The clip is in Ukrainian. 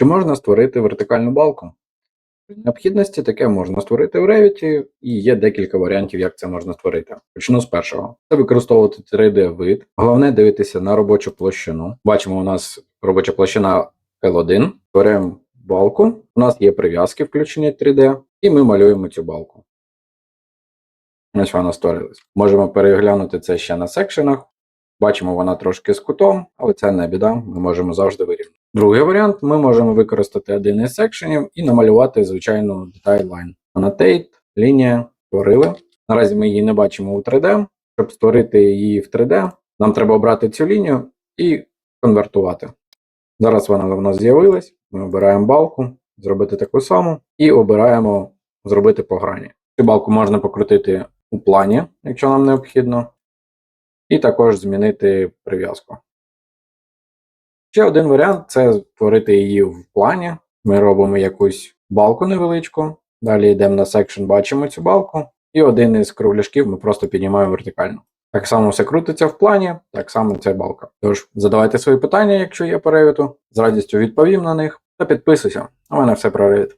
Чи можна створити вертикальну балку? При необхідності таке можна створити в Revit, і є декілька варіантів, як це можна створити. Почну з першого. Це використовувати 3D-вид. Головне дивитися на робочу площину. Бачимо, у нас робоча площина L1. Беремо балку. У нас є прив'язки включені 3D, і ми малюємо цю балку. Ось вона створилась. Можемо переглянути це ще на секшенах. Бачимо, вона трошки з кутом, але це не біда, ми можемо завжди вирівняти. Другий варіант: ми можемо використати один із секшенів і намалювати звичайну line. Annotate, лінія, створили. Наразі ми її не бачимо у 3D. Щоб створити її в 3D, нам треба обрати цю лінію і конвертувати. Зараз вона в нас з'явилась. Ми обираємо балку, зробити таку саму, і обираємо зробити по грані. Цю балку можна покрутити у плані, якщо нам необхідно, і також змінити прив'язку. Ще один варіант це створити її в плані. Ми робимо якусь балку невеличку. Далі йдемо на секшн, бачимо цю балку, і один із кругляшків ми просто піднімаємо вертикально. Так само все крутиться в плані, так само ця балка. Тож задавайте свої питання, якщо є Revit, з радістю відповім на них та підписуйся. У мене все про Revit.